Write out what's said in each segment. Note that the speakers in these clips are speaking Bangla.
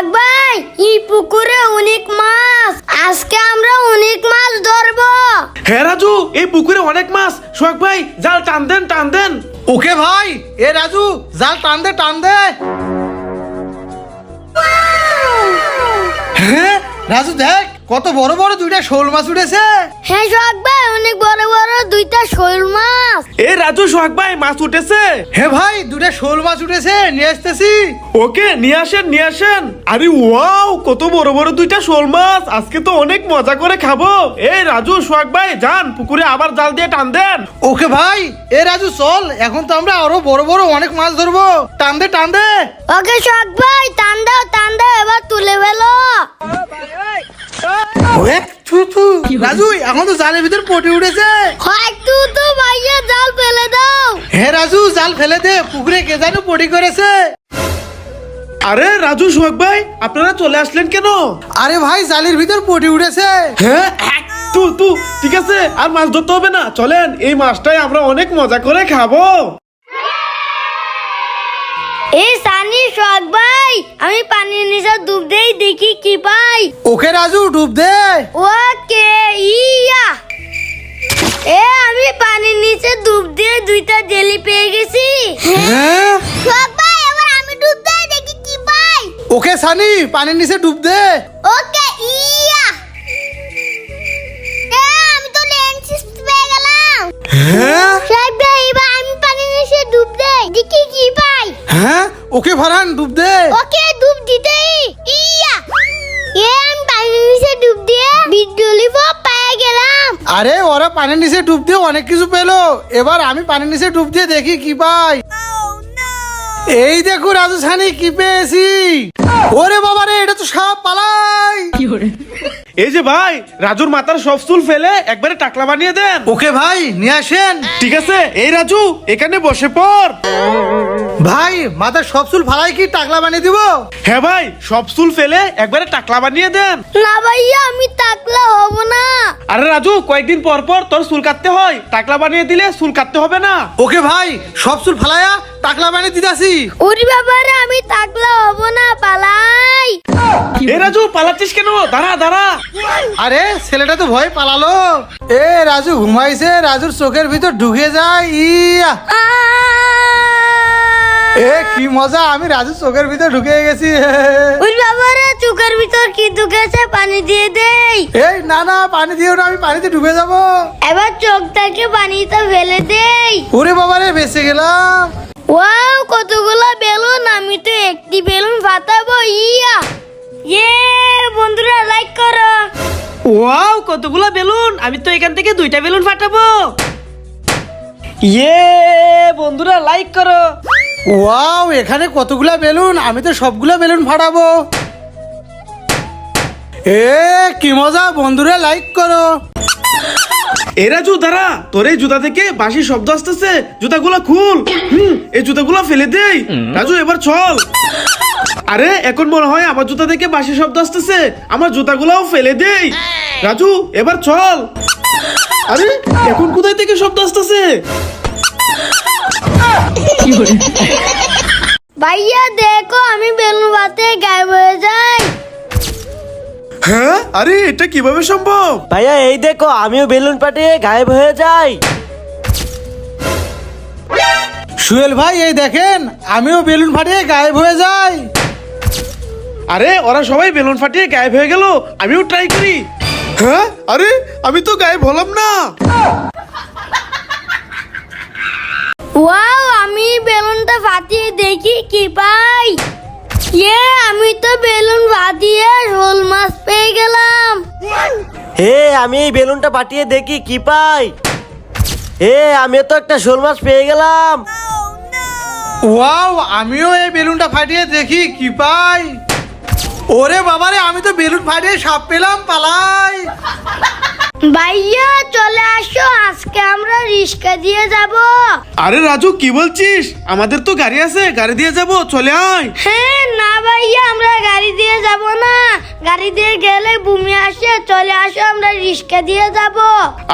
সোহাগ ভাই এই পুকুরে অনেক মাছ। আজকে আমরা অনেক মাছ ধরবো। হ্যাঁ রাজু এই পুকুরে অনেক মাছ। সোহাগ ভাই জাল টান দেন টান দেন। ওকে ভাই এ রাজু জাল টান দে টান দে। হ্যাঁ রাজু দেখ। কত বড় বড় দুইটা শোল মাছ উঠেছে? হ্যাঁ সোহাগ ভাই অনেক বড় বড় দুইটা শোল মাছ। এ রাজু সোহাগ ভাই মাছ উঠেছে? হে ভাই দুইটা শোল মাছ উঠেছে নিয়ে আসতেছি। ওকে নিয়ে আসেন নিয়ে আসেন। আরে ওয়াও কত বড় বড় দুইটা শোল মাছ। আজকে তো অনেক মজা করে খাব। এই রাজু সোহাগ ভাই যান পুকুরে আবার জাল দিয়ে টান দেন। ওকে ভাই এ রাজু চল এখন তো আমরা আরও বড় বড় অনেক মাছ ধরবো। টান দে টান দে। ওকে সোহাগ ভাই টান দাও টান দাও এবার তুলে ফেলো। রাজু এখন তো জালের ভিতর পটি উঠেছে। হয় তো ভাইয়া জাল ফেলে দাও। হে রাজু জাল ফেলে দে পুকুরে কে জানো পটি করেছে। আরে রাজু সোহাগ ভাই আপনারা চলে আসলেন কেন? আরে ভাই জালের ভিতর পটি উঠেছে। হ্যাঁ এক, তু তু ঠিক আছে আর মাছ ধরতে হবে না। চলেন এই মাছটাই আমরা অনেক মজা করে খাব। এই সানি সোহাগ ভাই আমি পানির নিচে ডুব দেই দেখি কি পাই। ওকে রাজু ডুব দে। ওকে ইয়া। এ আমি পানির নিচে ডুব দিয়ে দুইটা জেলি পেয়ে গেছি। হ্যাঁ? সোহাগ ভাই এবার আমি ডুব দেই দেখি কি পাই। ওকে সানি পানির নিচে ডুব দে। ওকে ইয়া। এ আমি তো লেন্স পেয়ে গেলাম। হ্যাঁ? সোহাগ ভাই এবার হ্যাঁ? ওকে ফারহান ডুব দে। ওকে ডুব দিতেই। ইয়া। এ আমি পানির নিচে ডুব দিয়ে বিদ্যুলি পেয়ে গেলাম। আরে ওরা পানির নিচে ডুব দিয়ে অনেক কিছু পেল। এবার আমি পানির নিচে ডুব দিয়ে দেখি কি পাই। এই দেখো রাজু সানি কি পেয়েছি? ওরে বাবা রে এটা তো সাপ পালাই। এই যে ভাই রাজুর মাথার সব চুল ফেলে একবারে টাকলা বানিয়ে দেন। ওকে ভাই নিয়ে আসেন। ঠিক আছে এই রাজু এখানে বসে পড়। ভাই মাথার সব চুল ফালাই কি টাকলা বানিয়ে দিব? হ্যাঁ ভাই সব চুল ফেলে একবারে টাকলা বানিয়ে দেন। না ভাইয়া আমি টাকলা হব না। আরে রাজু কয়েকদিন পর পর তোর চুল কাটতে হয়। টাকলা বানিয়ে দিলে চুল কাটতে হবে না। ওকে ভাই সব চুল ফালাইয়া টাকলা বানিয়ে দিতাছি। ওরে বাবারে আমি টাকলা হব না পালাই। এ রাজু পালাচ্ছিস কেন? দাঁড়া দাঁড়া। আরে ছেলেটা তো ভয় পালালো। এ রাজু ঘুমাইছে রাজুর চোখের ভিতর ঢুকে যায়। ইয়া। এ কি মজা আমি রাজুর চোখের ভিতর ঢুকে গেছি। ওরে বাবারে চোখের ভিতর কি ঢুকেছে পানি দিয়ে দেই। এই না না পানি দিও না আমি পানিতে ডুবে যাব। এবার চোখটাকে পানিতে ফেলে দেই। ওরে বাবারে বেঁচে গেলাম। ওয়াও কতগুলো বেলুন আমি তো একটি বেলুন ফাটাবো ইয়া। ইয়ে বন্ধুরা লাইক করো। ওয়াও কতগুলো বেলুন? আমি তো এখান থেকে দুইটা বেলুন ফাটাবো। ইয়ে বন্ধুরা লাইক করো। ওয়াও এখানে কতগুলা বেলুন? আমি তো সবগুলা বেলুন ফাটাবো। এ কি মজা বন্ধুরা লাইক করো। এ রাজু দাঁড়া। তোর এই জুতা থেকে বাসি শব্দ আসতেছে। জুতাগুলো খুল। হুম এই জুতাগুলো ফেলে দেই। রাজু এবার চল। আরে এখন মনে হয় আমার জুতা থেকে বাসি শব্দ আসতেছে। আমার জুতাগুলোও ফেলে দেই। রাজু এবার চল। আরে এখন কোথায় থেকে শব্দ আসতেছে? ভাইয়া দেখো আমি বেলুন বাতে গায়েব হয়ে যাই। হ্যাঁ? আরে এটা কীভাবে সম্ভব? ভাইয়া এই দেখো আমিও বেলুন ফাটিয়ে গায়েব হয়ে যাই। সুয়েল ভাই এই দেখেন আমিও বেলুন ফাটিয়ে গায়েব হয়ে যাই। আরে ওরা সবাই বেলুন ফাটিয়ে গায়েব হয়ে গেল। আমিও ট্রাই করি। হ্যাঁ? আরে আমি তো গায়েব হলাম না। ওয়াও আমি বেলুনটা ফাটিয়ে দেখি কি পাই। ইয়ে আমি তো বেলুন ফাটিয়ে শোল মাছ পেয়ে গেলাম। হে আমি এই বেলুনটা ফাটিয়ে দেখি কি পাই। হে আমিও তো একটা শোল মাছ পেয়ে গেলাম। ওয়াও আমিও এই বেলুনটা ফাটিয়ে দেখি কি পাই। ওরে বাবারে আমি তো বেলুন ফাটিয়ে সাপ পেলাম পালাই। ভাইয়া চলে আসো আজকে আমরা রিস্কা দিয়ে যাব। আরে রাজু কি বলছিস? আমাদের তো গাড়ি আছে গাড়ি দিয়ে যাব চলে আয়। হ্যাঁ না ভাইয়া আমরা গাড়ি দিয়ে যাব না। গাড়ি দিয়ে গেলে ভূমি আসে চলে আসো আমরা রিস্কা দিয়ে যাব।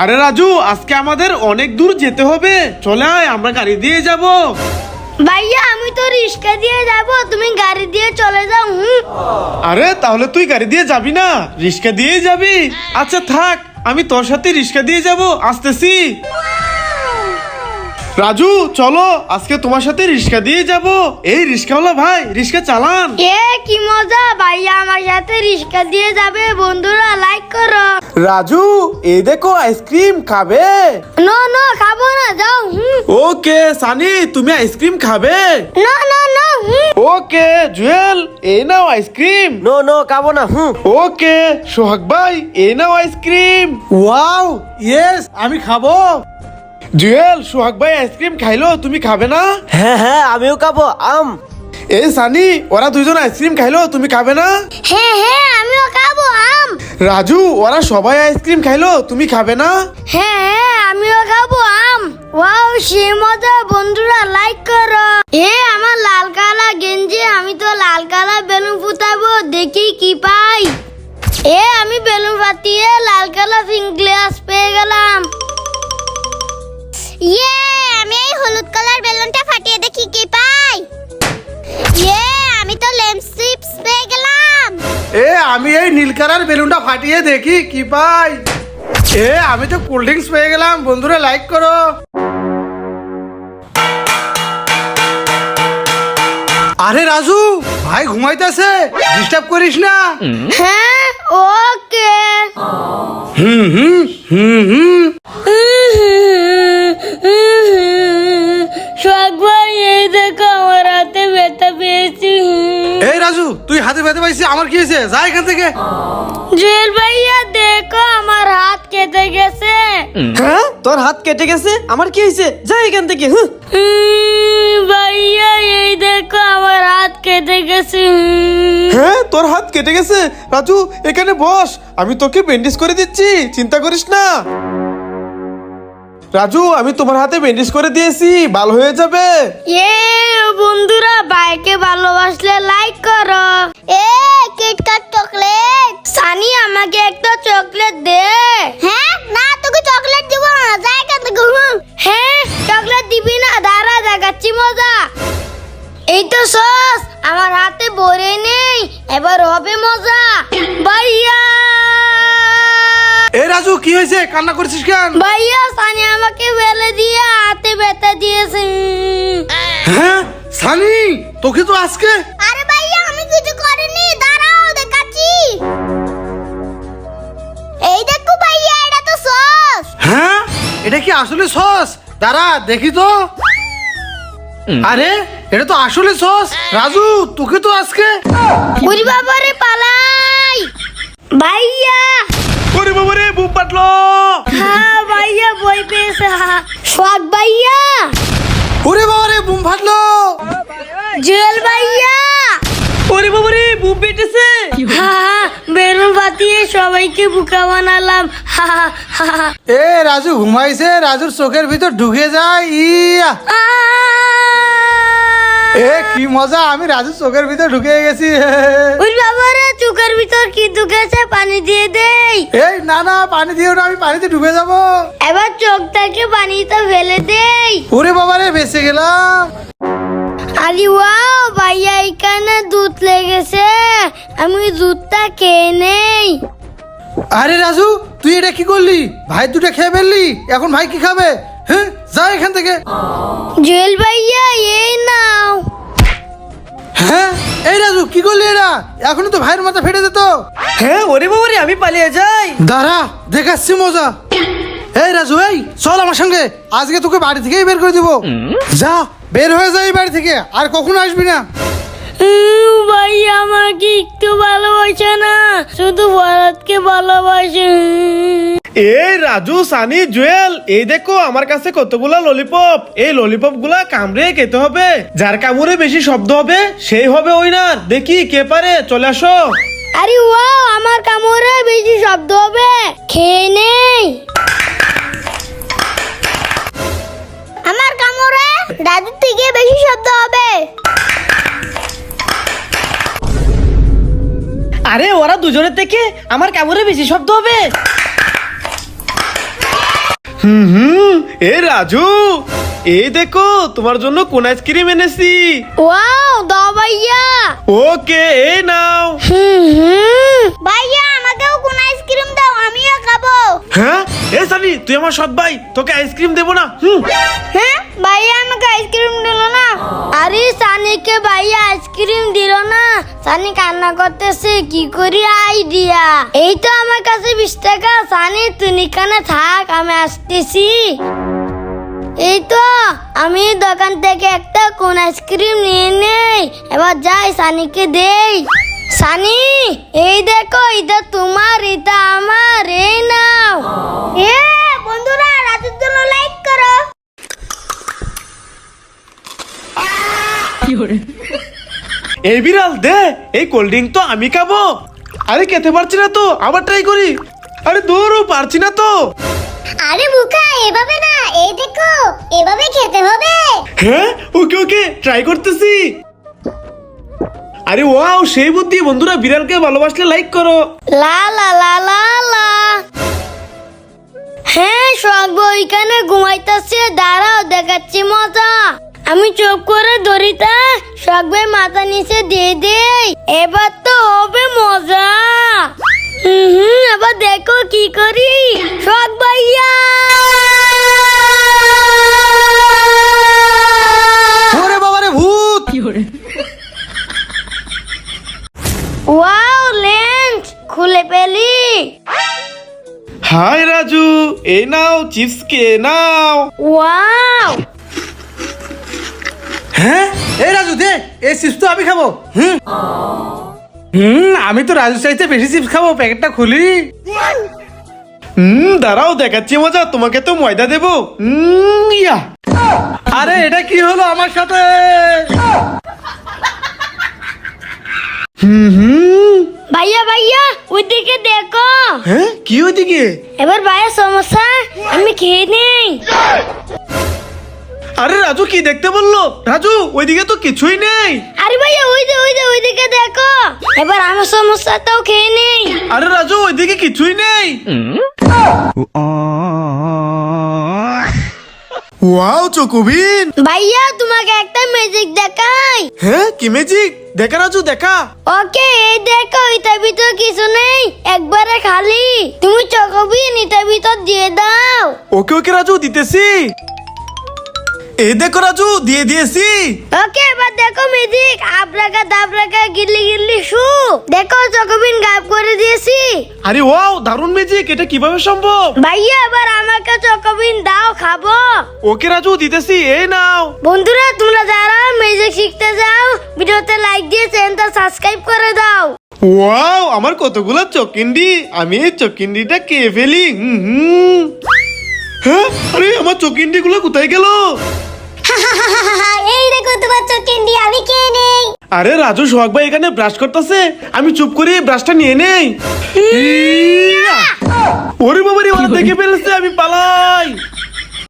আরে রাজু আজকে আমাদের অনেক দূর যেতে হবে। চলে আয় আমরা গাড়ি দিয়ে যাব। ভাইয়া, আমি তো রিস্কা দিয়ে যাব, তুমি গাড়ি দিয়ে চলে যাও আরে, তাহলে তুই গাড়ি দিয়ে যাবি না? রিক্সা দিয়েই যাবি? আচ্ছা থাক, আমি তোর সাথে রিস্কা দিয়ে যাব, আসতেছি। রাজু চলো আজকে তোমার সাথে রিক্সা দিয়ে যাব। এই রিক্সাওয়ালা ভাই রিক্সা চালান। এ কি মজা ভাইয়া আমার সাথে রিক্সা দিয়ে যাবে। বন্ধুরা লাইক করো। রাজু এই দেখো আইসক্রিম খাবে। নো নো খাব না যাও ওকে সানি তুমি আইসক্রিম খাবে? No no no okay Jewel এই নাও আইসক্রিম। নো নো খাব না হুম। ওকে সোহাগ ভাই এই নাও আইসক্রিম। ওয়াও ইয়েস আমি খাব। জুয়েল সোহাগ ভাই আইসক্রিম খাইলো তুমি খাবে না? হ্যাঁ হ্যাঁ আমিও খাব আম। এই সানি ওরা দুইজন আইসক্রিম খাইলো তুমি খাবে না? হ্যাঁ হ্যাঁ আমিও খাব আম। রাজু ওরা সবাই আইসক্রিম খাইলো তুমি খাবে না? হ্যাঁ হ্যাঁ আমিও খাব আম। ওয়াও মজা বন্ধুরা লাইক করো। এ আমার লাল কালা গেঞ্জি আমি তো লাল কালা বেলুন ফুটাবো দেখি কি পাই। এ আমি বেলুন ফাটিয়ে লাল কালা পিঙ্ক গ্লাস পেয়ে গেলাম। ইয়ে আমি এই হলুদ কালার বেলুনটা ফাটিয়ে দেখি কি পাই? ইয়ে আমি তো লেমস চিপস পেয়ে গেলাম। এ আমি এই নীল কালার বেলুনটা ফাটিয়ে দেখি কি পাই? এ আমি তো কোল্ড ড্রিঙ্কস পেয়ে গেলাম বন্ধুরা লাইক করো। আরে রাজু ভাই ঘুমাইতেছে ডিস্টার্ব করিস না। হ্যাঁ ওকে। হুম হুম হুম হুম। দেখো আমার হাতে ব্যথা পেয়েছি। এই রাজু তুই হাতে ব্যথা পাইছিস আমার কি হয়েছে? যা এখান থেকে। জুয়েল ভাইয়া দেখো আমার হাত কেটে গেছে। হ্যাঁ? তোর হাত কেটে গেছে? আমার কি হয়েছে? যা এখান থেকে হুঁ। ভাইয়া এই দেখো আমার হাত কেটে গেছে। হ্যাঁ তোর হাত কেটে গেছে? রাজু এখানে বস। আমি তোকে ব্যান্ডেজ করে দিচ্ছি চিন্তা করিস না। রাজু আমি তোমার হাতে ব্যান্ডেজ করে দিয়েছি ভালো হয়ে যাবে। এ বন্ধুরা বাইকে ভালোবাসলে লাইক করো। এ কিটকাট চকলেট। সানি আমাকে একটা চকলেট দে। হ্যাঁ না তোকে চকলেট দিব না যাই এখান থেকে হ্যাঁ চকলেট দিবি না দাঁড়া দেখাচ্ছি মজা। এই তো সস আমার হাতে ভরে নেই এবার হবে মজা। কি হয়েছে? কান্না করছিস কেন? ভাইয়া সানি আমাকে ফেলে দিয়ে হাতে ব্যথা দিয়েছে। হ্যাঁ? সানি তোকে তো আজকে আরে ভাইয়া আমি কিছু করিনি। দাঁড়াও দেখাচ্ছি। এই দেখো ভাইয়া এটা তো সস। হ্যাঁ? এটা কি আসলে সস? দাঁড়া দেখি তো। আরে এটা তো আসলে সস। রাজু তোকে তো আজকে বুড়ি বাবারে পালাই। ভাইয়া। ওরে বাবা রে বুম পাটলো হ্যাঁ ভাইয়া বই পেয়েছে শখ ভাইয়া? ওরে বাবা রে বুম ফাটলো। জুয়েল ভাইয়া? ওরে বাবা রে বুম পেটেছে হ্যাঁ বেলুন বাতিয়ে সবাইকে বুকা বানালাম। এ রাজু ঘুমাইছে রাজুর চোখের ভিতর ঢুকে যায় ইয়া! এ কি মজা আমি রাজুর চোখের ভিতর ঢুকে গেছি। ওই বাবারে চুকের ভিতর কি ঢুকেছে? পানি দিয়ে দেই। এই না না পানি দিও না আমি পানিতে ডুবে যাব। এবার চোখটাকে পানিতে ফেলে দেই। ওরে বাবা রে বেঁচে গেলাম। আরে ওয়াও ভাইয়া এখানে দুধ লেগেছে। আমি দুধটা খেয়ে নেই। আরে রাজু তুই এটা কি করলি? ভাই দুটো খেয়ে ফেললি? এখন ভাই কি খাবে? হ্যাঁ যা এখান থেকে। জুয়েল ভাইয়া এই নাও। হ্যাঁ এই রাজু কি করলি এটা এখনই তো ভাইয়ের মাথা ফেটে যেত। হ্যাঁ ওরে বাবা আমি পালিয়ে যাই। দাঁড়া দেখাচ্ছি মজা। এই রাজু এই চল আমার সঙ্গে। আজকে তোকে বাড়ি থেকেই বের করে দিব। যা বের হয়ে যা এই বাড়ি থেকে আর কখনো আসবি না। ভাইয়া আমাকে একটু ভালোবাসে না শুধু ভরতকে ভালোবাসে। এই রাজু সানি জুয়েল এই দেখো আমার কাছে কতগুলা ললিপপ এই ললিপপগুলা কামড়ে খেতে হবে। যার কামড়ে বেশি শব্দ হবে সেই হবে ওই না দেখি কে পারে চলে আসো। আরে ওয়াও আমার কামড়ে বেশি শব্দ হবে। খেয়ে নেই। আমার কামড়ে দাদুর থেকে বেশি শব্দ হবে। আরে ওরা দুজনের থেকে আমার কামড়ে বেশি শব্দ হবে। হুম হুম এ রাজু এই দেখো তোমার জন্য কোন আইসক্রিম এনেছি। ওয়াও দাও ভাইয়া। ওকে এই নাও। হুম। ভাইয়া আমাকেও কোন আইসক্রিম দাও আমিও খাব। হ্যাঁ? এ সানি তুই আমার সৎ ভাই তোকে আইসক্রিম দেবো না হুম? হ্যাঁ ভাইয়া আমাকে আইসক্রিম আরে সানিকে ভাইয়া আইসক্রিম দিল না। সানি কান্না করতেছে, কি করি আইডিয়া? এই তো আমার কাছে বিশ টাকা। সানি, তুমি কানে থাক, আমি আসতেছি। এই তো, আমি দোকান থেকে একটা কোন আইসক্রিম নিয়ে নেই। এবার যাই সানিকে দেই। সানি, এই দেখো, এটা তোমার, এটা আমার, এই নাও। এ, বন্ধুরা রাতের জন্য লাইক করো এই বিড়াল দে এই কোল্ড ড্রিঙ্ক তো আমি খাব। আরে খেতে পারছি না তো আবার ট্রাই করি। আরে দৌড়ও পারছি না তো। আরে বুকা এভাবে না এই দেখো এভাবে খেতে হবে। হ্যাঁ? ওকে ওকে ট্রাই করতেছি। আরে ওয়াও সেই বুদ্ধি। বন্ধুরা বিড়ালকে ভালোবাসলে লাইক করো। লা লা লা লা লা। হ্যাঁ সব ওইখানে ঘুমাইতেছে দাঁড়াও দেখাচ্ছি মজা। আমি চোখ করে ধরিতা সবে মাথা নিচে দিয়ে দেই। এবার তো হবে মজা। হুম হুম এবার দেখো কি করি। শখ ভাইয়া! ওরে বাবারে ভূত! ওয়াও লেন্স খুলে পেলি হাই রাজু এই নাও চিপস কে নাও। ওয়াও হ্যাঁ? এই রাজু দে এই চিপস তো আমি খাব। হুম? হুম আমি তো রাজু চাইতে বেশি চিপস খাব প্যাকেটটা খুলি। হুম দাঁড়াও দেখাচ্ছি মজা তোমাকে তো ময়দা দেবো। হুম ইয়া। আরে এটা কি হলো আমার সাথে? হুম হুম। ভাইয়া ভাইয়া ওইদিকে দেখো। হ্যাঁ কি ওইদিকে? এবার ভাইয়া সমস্যা? আমি খেয়ে নেই। আরে রাজু কি দেখতে বলল? রাজু ওইদিকে তো কিছুই নেই। আরে ভাইয়া ওই যে ওই যে ওইদিকে দেখো। এবার আমার সমস্যা সমস্যাটাও খেয়ে নেই। আরে রাজু ওইদিকে কিছুই নেই। ওয়াও চকুবিন। ভাইয়া তোমাকে একটা ম্যাজিক দেখাই। হ্যাঁ কি ম্যাজিক দেখা রাজু দেখা। ওকে এই দেখো এটার ভিতর কিছু নেই। একবারে খালি। তুমি চকবিন এটার ভিতর দিয়ে দাও। ওকে ওকে রাজু দিতেছি। এই দেখো রাজু দিয়ে দিয়েছি। ওকে এবার দেখো ম্যাজিক আবরাকা দাবরাকা গিল্লি গিল্লি শু দেখো চকবিন গায়েব করে দিয়েছি। আরে ওয়াও দারুণ ম্যাজিক এটা কীভাবে সম্ভব? ভাইয়া এবার আমাকে চকবিন দাও খাব। ওকে রাজু দিতেছি এই নাও। বন্ধুরা তোমরা যারা মিউজিক শিখতে যাও ভিডিওতে লাইক দিয়ে চ্যানেলটা সাবস্ক্রাইব করে দাও। ওয়াও আমার কতগুলো চকিন্ডি আমি এই চকিন্ডিটা কে ফেলি হুম হুম। হ্যাঁ আরে আমার চকিন্ডি গুলো কোথায় গেল? এই দেখো তোমার চকিন্ডি আমি কে নেই? আরে রাজু সোহাগ ভাই এখানে ব্রাশ করতেছে। আমি চুপ করে ব্রাশটা নিয়ে নেই। ওরে বাবারে ওরা দেখে ফেলেছে আমি পালাই।